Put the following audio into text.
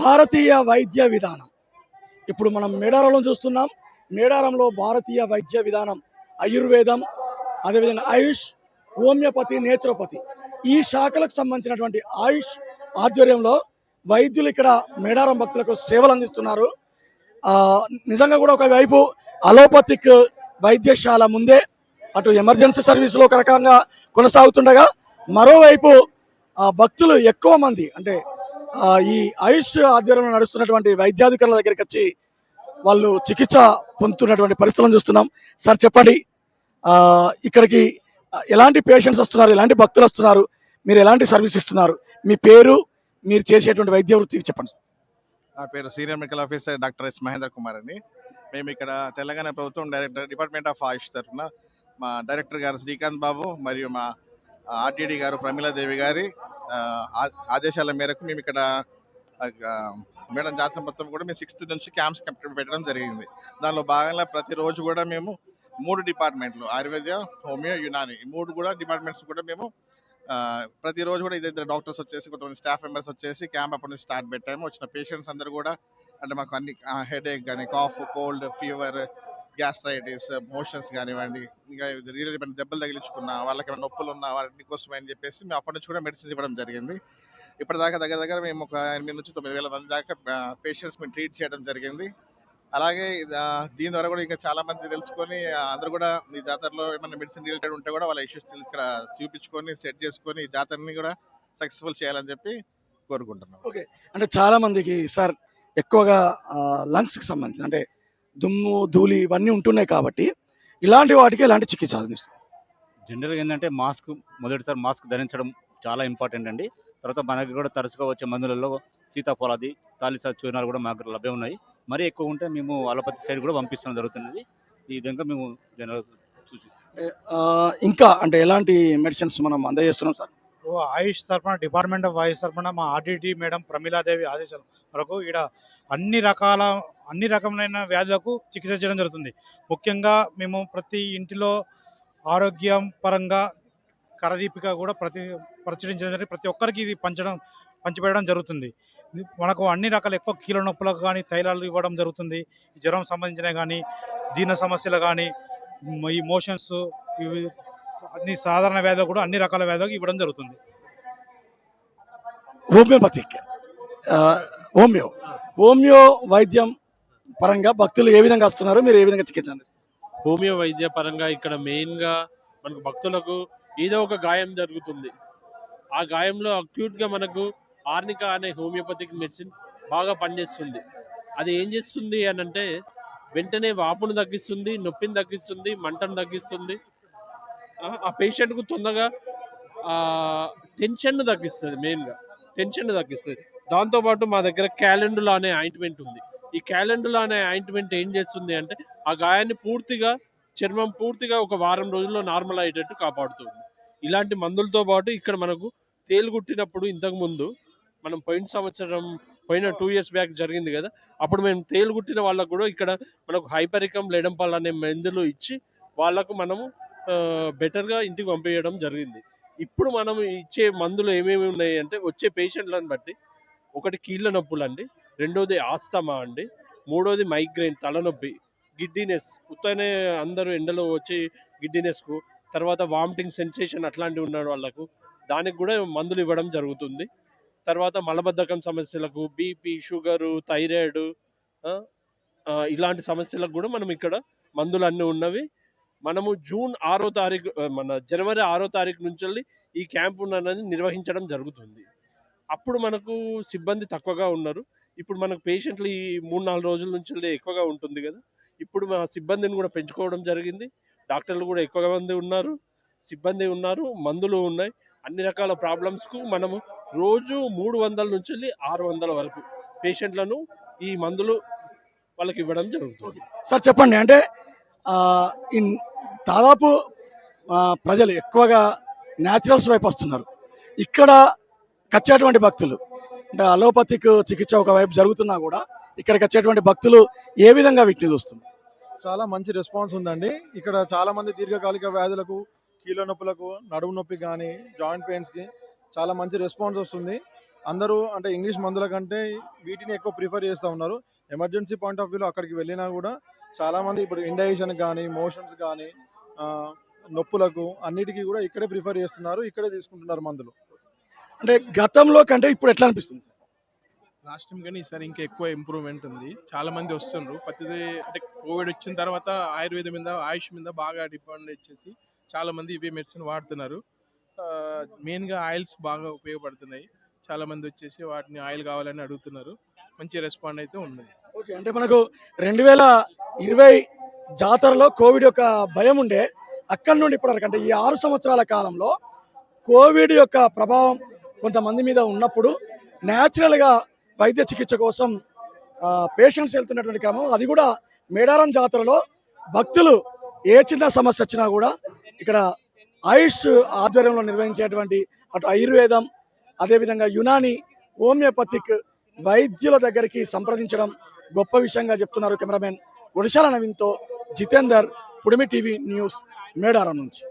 భారతీయ వైద్య విధానం. ఇప్పుడు మనం మేడారంలో చూస్తున్నాం. మేడారంలో భారతీయ వైద్య విధానం ఆయుర్వేదం అదేవిధంగా ఆయుష్ హోమియోపతి నేచురోపతి. ఈ శాఖలకు సంబంధించినటువంటి ఆయుష్ ఆధ్వర్యంలో వైద్యులు ఇక్కడ మేడారం భక్తులకు సేవలు అందిస్తున్నారు. నిజంగా కూడా ఒకవైపు అలోపతిక్ వైద్యశాల ముందే అటు ఎమర్జెన్సీ సర్వీసులు ఒక రకంగా కొనసాగుతుండగా మరోవైపు భక్తులు ఎక్కువ మంది అంటే ఈ ఆయుష్ ఆధ్వర్యంలో నడుస్తున్నటువంటి వైద్యాధికారుల దగ్గరికి వచ్చి వాళ్ళు చికిత్స పొందుతున్నటువంటి పరిస్థితులను చూస్తున్నాం. సార్ చెప్పండి. ఇక్కడికి ఎలాంటి పేషెంట్స్ వస్తున్నారు ఎలాంటి భక్తులు వస్తున్నారు మీరు ఎలాంటి సర్వీస్ ఇస్తున్నారు మీ పేరు మీరు చేసేటువంటి వైద్య వృత్తి చెప్పండి నా పేరు senior medical officer doctor S Mahendra Kumar అండి. మేము ఇక్కడ తెలంగాణ ప్రభుత్వం డైరెక్టర్ డిపార్ట్మెంట్ ఆఫ్ ఆయుష్ తరఫున మా డైరెక్టర్ గారు శ్రీకాంత్ బాబు మరియు మా ఆర్టీడీ గారు ప్రమీలాదేవి గారి ఆదేశాల మేరకు మేము ఇక్కడ మేడం జాతర మొత్తం కూడా మేము సిక్స్త్ నుంచి క్యాంప్స్ పెట్టడం జరిగింది. దానిలో భాగంగా ప్రతిరోజు కూడా మేము మూడు డిపార్ట్మెంట్లు ఆయుర్వేద హోమియో యునాని ఈ మూడు కూడా డిపార్ట్మెంట్స్ కూడా మేము ప్రతిరోజు కూడా ఇద్దరు డాక్టర్స్ వచ్చేసి కొంతమంది స్టాఫ్ మెంబర్స్ వచ్చేసి క్యాంప్ అప్పటి నుంచి స్టార్ట్ పెట్టాము. వచ్చిన పేషెంట్స్ అందరూ కూడా అంటే మాకు అన్ని హెడేక్ కానీ cough cold fever gastritis motions కానివ్వండి ఇంకా రియల్ ఏమైనా దెబ్బలు తగిలించుకున్నా వాళ్ళకి ఏమైనా నొప్పులు ఉన్నా వాటి కోసం అని చెప్పేసి మేము అప్పటి నుంచి కూడా మెడిసిన్స్ ఇవ్వడం జరిగింది. ఇప్పటిదాకా దగ్గర దగ్గర మేము ఒక ఎనిమిది నుంచి తొమ్మిది వేల మంది దాకా పేషెంట్స్ మేము ట్రీట్ చేయడం జరిగింది. అలాగే దీని ద్వారా కూడా ఇంకా చాలా మంది తెలుసుకొని అందరూ కూడా ఈ జాతరలో ఏమైనా మెడిసిన్ రిలేటెడ్ ఉంటే కూడా వాళ్ళ ఇష్యూస్ ఇక్కడ చూపించుకొని సెట్ చేసుకొని ఈ జాతరని కూడా సక్సెస్ఫుల్ చేయాలని చెప్పి కోరుకుంటున్నాం. ఓకే అంటే చాలా మందికి సార్ ఎక్కువగా లంగ్స్కి సంబంధించి అంటే దుమ్ము ధూళి ఇవన్నీ ఉంటున్నాయి కాబట్టి ఇలాంటి వాటికి ఎలాంటి చికిత్స అందిస్తారు జనరల్గా ఏంటంటే మాస్క్ మొదటిసారి మాస్క్ ధరించడం చాలా ఇంపార్టెంట్ అండి. తర్వాత మనకి కూడా తరచుగా వచ్చే మందులలో సీతాఫలాది తాలిసా చూర్ణాలు కూడా మాకు లభ్యం ఉన్నాయి. మరీ ఎక్కువ ఉంటే మేము అలోపతి సైడ్ కూడా పంపించడం జరుగుతున్నది. ఈ విధంగా మేము జనరల్ సూచిస్తాం. ఇంకా అంటే ఎలాంటి మెడిసిన్స్ మనం అందజేస్తున్నాం సార్? ఓ ఆయుష్ తరఫున డిపార్ట్మెంట్ ఆఫ్ ఆయుష్ తరఫున మా ఆర్డిటి మేడం ప్రమీలాదేవి ఆదేశాల వరకు ఇక్కడ అన్ని రకాల అన్ని రకమైన వ్యాధులకు చికిత్స చేయడం జరుగుతుంది. ముఖ్యంగా మేము ప్రతి ఇంటిలో ఆరోగ్యం పరంగా కరదీపిక కూడా ప్రతి ప్రచురించడం జరిగింది. ప్రతి ఒక్కరికి ఇది పంచడం పంచిపెట్టడం జరుగుతుంది. మనకు అన్ని రకాల ఎక్కువ కీళ్ళ నొప్పులకు కానీ తైలాలు ఇవ్వడం జరుగుతుంది. ఈ జ్వరం సంబంధించిన కానీ జీర్ణ సమస్యలు కానీ ఈ మోషన్స్ ఇవి అన్ని సాధారణ వ్యాధులు కూడా అన్ని రకాల వ్యాధులకు ఇవ్వడం జరుగుతుంది. హోమియోపతిక్. హోమియో. హోమియో వైద్యం పరంగా భక్తులు ఏ విధంగా వస్తున్నారు? మీరు ఏ విధంగా చికిత్స భూమి హోమియో వైద్య పరంగా ఇక్కడ మెయిన్గా మనకు భక్తులకు ఏదో ఒక గాయం జరుగుతుంది. ఆ గాయంలో అక్యూట్గా మనకు ఆర్నిక అనే హోమియోపతిక్ మెడిసిన్ బాగా పనిచేస్తుంది. అది ఏం చేస్తుంది అని అంటే వెంటనే వాపును తగ్గిస్తుంది నొప్పిని తగ్గిస్తుంది మంటను తగ్గిస్తుంది. ఆ- పేషెంట్కు తొందరగా టెన్షన్ను తగ్గిస్తుంది మెయిన్గా. టెన్షన్ తగ్గిస్తుంది. దాంతోపాటు మా దగ్గర క్యాలెండులా అనే ఆయింట్మెంట్ ఉంది. ఈ క్యాలెండులా అనే ఆయింట్మెంట్ ఏం చేస్తుంది అంటే ఆ గాయాన్ని పూర్తిగా చర్మం పూర్తిగా ఒక వారం రోజుల్లో నార్మల్ అయ్యేటట్టు కాపాడుతుంది. ఇలాంటి మందులతో పాటు ఇక్కడ మనకు తేలు కుట్టినప్పుడు మనం పోయిన సంవత్సరం పోయిన టూ ఇయర్స్ బ్యాక్ జరిగింది కదా అప్పుడు మేము తేలు కుట్టిన వాళ్ళకు కూడా ఇక్కడ మనకు హైపరికం లెడంపల్ అనే మందులు ఇచ్చి వాళ్ళకు మనము బెటర్గా ఇంటికి పంపించడం జరిగింది. ఇప్పుడు మనం ఇచ్చే మందులు ఏమేమి ఉన్నాయి అంటే వచ్చే పేషెంట్లను బట్టి ఒకటి కీళ్ళ నొప్పులు అండి రెండోది ఆస్తమా అండి. మూడోది మైగ్రేన్ తలనొప్పి గిడ్డినెస్. ఉత్తనే అందరూ ఎండలో వచ్చి గిడ్డినెస్కు తర్వాత వామిటింగ్ సెన్సేషన్ అట్లాంటివి ఉన్న వాళ్ళకు దానికి కూడా మందులు ఇవ్వడం జరుగుతుంది. తర్వాత మలబద్ధకం సమస్యలకు బీపీ షుగరు థైరాయిడ్ ఇలాంటి సమస్యలకు కూడా మనం ఇక్కడ మందులు అన్నీ ఉన్నవి. మనము జూన్ ఆరో తారీఖు మన జనవరి ఆరో తారీఖు నుంచి వెళ్ళి ఈ క్యాంపు అనేది నిర్వహించడం జరుగుతుంది. అప్పుడు మనకు సిబ్బంది తక్కువగా ఉన్నారు. ఇప్పుడు మనకు పేషెంట్లు ఈ మూడు నాలుగు రోజుల నుంచి ఎక్కువగా ఉంటుంది కదా. ఇప్పుడు మా సిబ్బందిని కూడా పెంచుకోవడం జరిగింది. డాక్టర్లు కూడా ఎక్కువ మంది ఉన్నారు. సిబ్బంది ఉన్నారు మందులు ఉన్నాయి. అన్ని రకాల ప్రాబ్లమ్స్కు మనము రోజు మూడు వందల నుంచి వెళ్ళి ఆరు వందల వరకు పేషెంట్లను ఈ మందులు వాళ్ళకి ఇవ్వడం జరుగుతుంది. సార్ చెప్పండి. అంటే ఇన్ దాదాపు ప్రజలు ఎక్కువగా న్యాచురల్స్ వైపు వస్తున్నారు. ఇక్కడ కచ్చేటువంటి భక్తులు అంటే అలోపతిక్ చికిత్స ఒకవైపు జరుగుతున్నా కూడా ఇక్కడికి వచ్చేటువంటి భక్తులు ఏ విధంగా వీటిని చూస్తున్నారు? చాలా మంచి రెస్పాన్స్ ఉందండి. ఇక్కడ చాలా మంది దీర్ఘకాలిక వ్యాధులకు కీళ్ళ నొప్పులకు నడుము నొప్పి కానీ జాయింట్ పెయిన్స్కి చాలా మంచి రెస్పాన్స్ వస్తుంది. అందరూ అంటే ఇంగ్లీష్ మందుల కంటే వీటిని ఎక్కువ ప్రిఫర్ చేస్తూ ఉన్నారు. ఎమర్జెన్సీ పాయింట్ ఆఫ్ వ్యూలో అక్కడికి వెళ్ళినా కూడా చాలామంది ఇప్పుడు ఇండైజేషన్ కానీ మోషన్స్ కానీ నొప్పులకు అన్నిటికీ కూడా ఇక్కడే ప్రిఫర్ చేస్తున్నారు. ఇక్కడే తీసుకుంటున్నారు మందులు. అంటే గతంలో కంటే ఇప్పుడు ఎట్లా అనిపిస్తుంది? సార్ లాస్ట్ టైం కానీ ఈసారి ఇంకా ఎక్కువ ఇంప్రూవ్మెంట్ ఉంది. చాలా మంది వస్తున్నారు ప్రతిదీ అంటే కోవిడ్ వచ్చిన తర్వాత ఆయుర్వేదం మీద ఆయుష్ మీద బాగా డిపెండ్ వచ్చేసి చాలా మంది ఇవే మెడిసిన్ వాడుతున్నారు. మెయిన్గా ఆయిల్స్ బాగా ఉపయోగపడుతున్నాయి. చాలా మంది వచ్చేసి వాటిని ఆయిల్ కావాలని అడుగుతున్నారు. మంచి రెస్పాండ్ అయితే ఉంది. ఓకే అంటే మనకు రెండు వేల ఇరవై జాతరలో కోవిడ్ యొక్క భయం ఉండే అక్కడి నుండి ఇప్పటివరకు అంటే ఈ ఆరు సంవత్సరాల కాలంలో కోవిడ్ యొక్క ప్రభావం కొంతమంది మీద ఉన్నప్పుడు న్యాచురల్గా వైద్య చికిత్స కోసం పేషెంట్స్ వెళ్తున్నటువంటి క్రమం అది కూడా మేడారం జాతరలో భక్తులు ఏ చిన్న సమస్య వచ్చినా కూడా ఇక్కడ ఆయుష్ ఆధ్వర్యంలో నిర్వహించేటువంటి అటు ఆయుర్వేదం అదేవిధంగా యునాని హోమియోపతిక్ వైద్యుల దగ్గరికి సంప్రదించడం గొప్ప విషయంగా చెప్తున్నారు కెమెరామెన్ ఒడిశాల నవీన్తో జితేందర్ పుడిమి టీవీ న్యూస్ మేడారం నుంచి.